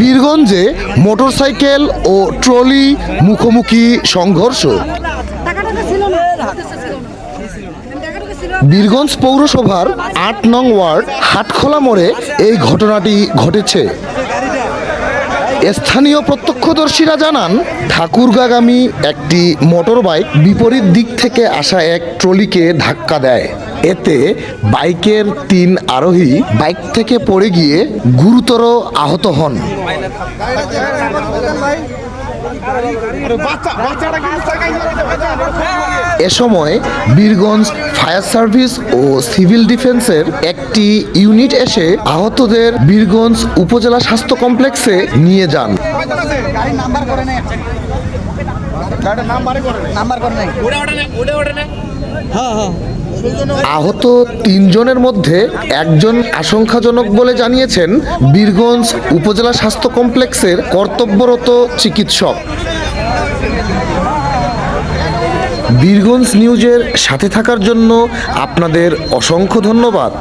বীরগঞ্জে motorcycle ও trolley মুখোমুখি সংঘর্ষ। বীরগঞ্জ পৌরসভার আট নং ওয়ার্ড হাটখোলা মোড়ে এই ঘটনাটি ঘটেছে। স্থানীয় প্রত্যক্ষদর্শীরা জানান, ঠাকুরগাগামী একটি মোটরবাইক বিপরীত দিক থেকে আসা এক ট্রলিকে ধাক্কা দেয়। এতে বাইকের তিন আরোহী বাইক থেকে পড়ে গিয়ে গুরুতর আহত হন। এ সময় বীরগঞ্জ ফায়ার সার্ভিস ও সিভিল ডিফেন্সের একটি ইউনিট এসে আহতদের বীরগঞ্জ উপজেলা স্বাস্থ্য কমপ্লেক্সে নিয়ে যান। আহত তিনজনের মধ্যে একজন আশঙ্কাজনক বলে জানিয়েছেন বীরগঞ্জ উপজেলা স্বাস্থ্য কমপ্লেক্সের কর্তব্যরত চিকিৎসক। বীরগঞ্জ নিউজের সাথে থাকার জন্য আপনাদের অসংখ্য ধন্যবাদ।